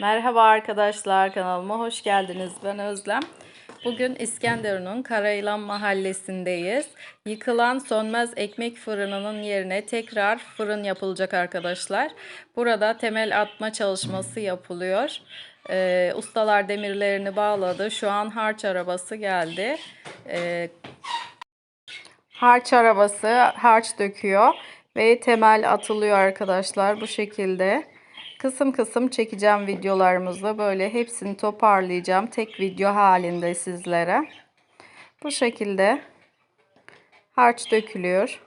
Merhaba arkadaşlar kanalıma hoş geldiniz. Ben Özlem. Bugün İskenderun'un Karayılan mahallesindeyiz. Yıkılan sönmez ekmek fırınının yerine tekrar fırın yapılacak arkadaşlar. Burada temel atma çalışması yapılıyor. Ee, ustalar demirlerini bağladı. Şu an harç arabası geldi. Ee, harç arabası harç döküyor ve temel atılıyor arkadaşlar bu şekilde. Kısım kısım çekeceğim videolarımızı. Böyle hepsini toparlayacağım. Tek video halinde sizlere. Bu şekilde harç dökülüyor.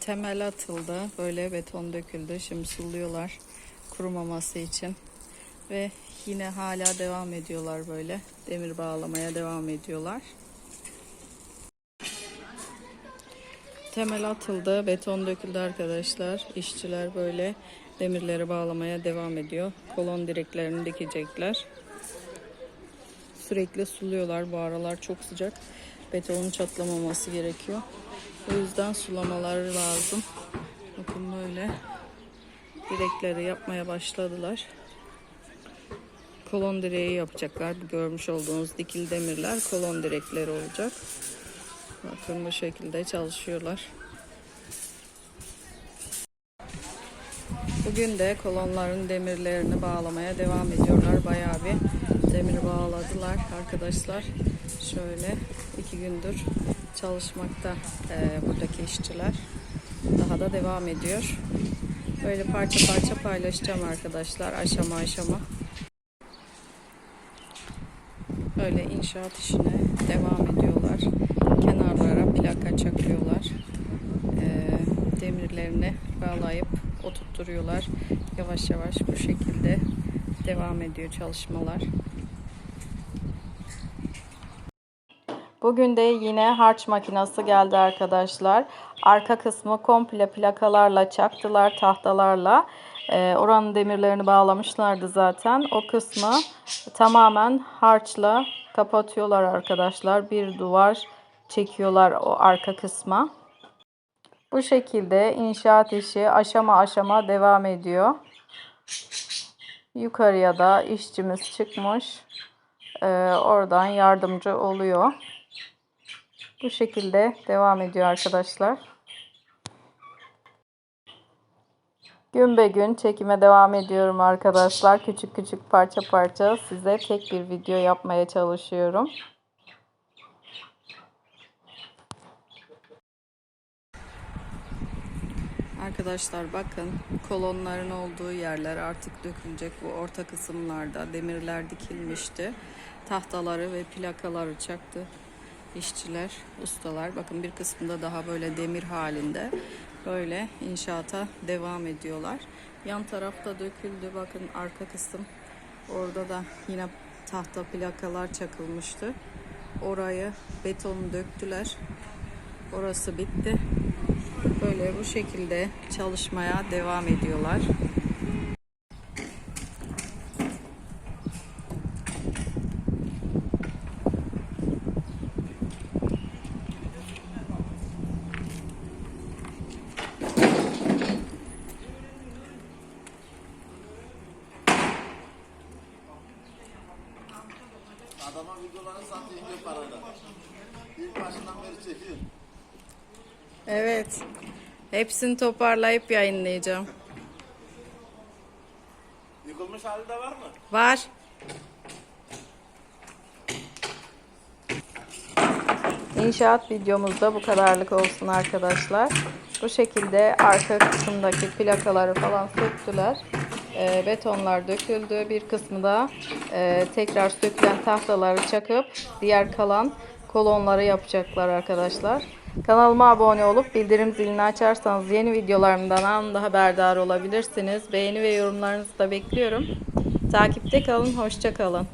Temel atıldı. Böyle beton döküldü. Şimdi suluyorlar kurumaması için. Ve yine hala devam ediyorlar böyle. Demir bağlamaya devam ediyorlar. Temel atıldı, beton döküldü arkadaşlar. İşçiler böyle demirleri bağlamaya devam ediyor. Kolon direklerini dikecekler. Sürekli suluyorlar. Bu aralar çok sıcak. Betonun çatlamaması gerekiyor. O yüzden sulamaları lazım. Bakın böyle direkleri yapmaya başladılar. Kolon direği yapacaklar. Bu görmüş olduğunuz dikili demirler kolon direkleri olacak. Bakın bu şekilde çalışıyorlar. Bugün de kolonların demirlerini bağlamaya devam ediyorlar. Bayağı bir demir bağladılar arkadaşlar. Şöyle iki gündür çalışmakta e, buradaki işçiler. Daha da devam ediyor. Böyle parça parça paylaşacağım arkadaşlar aşama aşama. Böyle inşaat işine devam ediyorlar. Kenarlara plaka çakıyorlar. Ee, demirlerini bağlayıp oturtturuyorlar. Yavaş yavaş bu şekilde devam ediyor çalışmalar. Bugün de yine harç makinesi geldi arkadaşlar. Arka kısmı komple plakalarla çaktılar, tahtalarla. Ee, oranın demirlerini bağlamışlardı zaten. O kısmı tamamen harçla kapatıyorlar arkadaşlar. Bir duvar çekiyorlar o arka kısma. Bu şekilde inşaat işi aşama aşama devam ediyor. Yukarıya da işçimiz çıkmış. Ee, oradan yardımcı oluyor. Bu şekilde devam ediyor arkadaşlar. Gün be gün çekime devam ediyorum arkadaşlar. Küçük küçük parça parça size tek bir video yapmaya çalışıyorum. Arkadaşlar bakın kolonların olduğu yerler artık dökülecek. Bu orta kısımlarda demirler dikilmişti. Tahtaları ve plakaları çaktı işçiler, ustalar. Bakın bir kısmında daha böyle demir halinde böyle inşaata devam ediyorlar. Yan tarafta döküldü. Bakın arka kısım. Orada da yine tahta plakalar çakılmıştı. Orayı betonu döktüler. Orası bitti. Böyle bu şekilde çalışmaya devam ediyorlar. Adama videolarını satınca parada. İlk başından beri çekiyor. Evet. Hepsini toparlayıp yayınlayacağım. Yıkılmış hali de var mı? Var. İnşaat videomuzda bu kadarlık olsun arkadaşlar. Bu şekilde arka kısımdaki plakaları falan söktüler. E, betonlar döküldü. Bir kısmı da e, tekrar sökülen tahtaları çakıp diğer kalan kolonları yapacaklar arkadaşlar. Kanalıma abone olup bildirim zilini açarsanız yeni videolarımdan anında haberdar olabilirsiniz. Beğeni ve yorumlarınızı da bekliyorum. Takipte kalın, hoşça kalın.